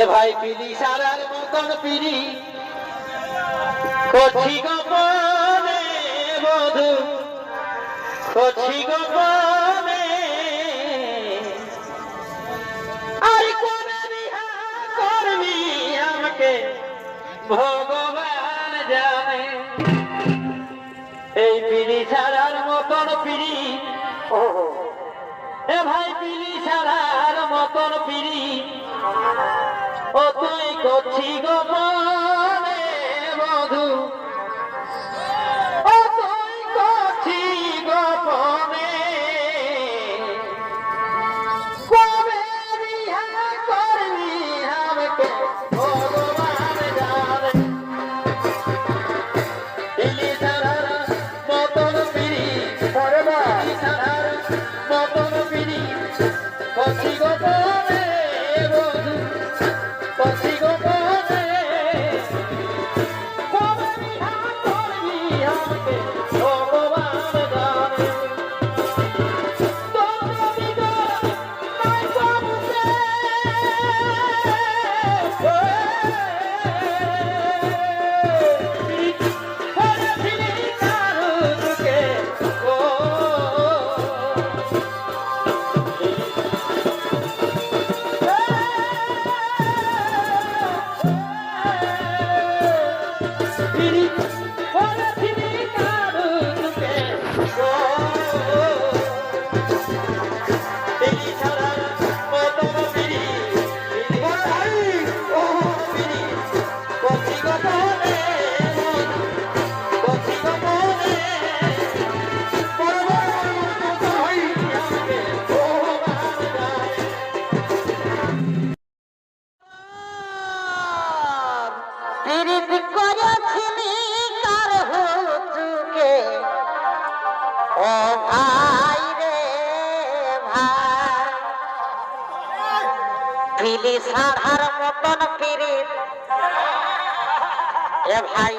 এ ভাই পিলি সারার মতন পিড়ি। করছি গোপনে বধু করছি গোপনে। আর কবে বিহা করবি আমাকে? ভগবান জানে। এই পিড়ি ছাড়ার মতন পিড়ি। এ ভাই মতন পিড়ি ও তুই করছি গো গোপনে বধু ও তুই করছি গো গোপনে কবে বিহা করবি আমাকে? ভগবান জানে। পিলি ছাড়ার মতন পিড়ি পিলি ছাড়ার মতন পিড়ি। করছি গোপনে পিরিত করেছিলি কার হুচুকে ও ভাই রে ভাই পিলি সাড়ার মতন পিরিত এ ভাই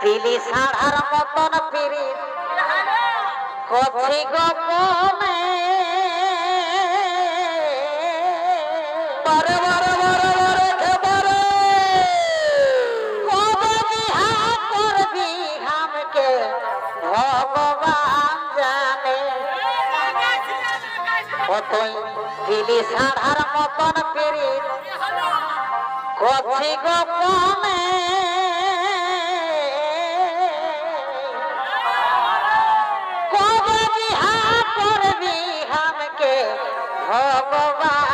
পিলি সাড়ার মতন পিরিত কছি কতই দিলি সাড়ার মতন পিরিত কথি গোপনে কবে বিহা করবি আমাকে ভগবান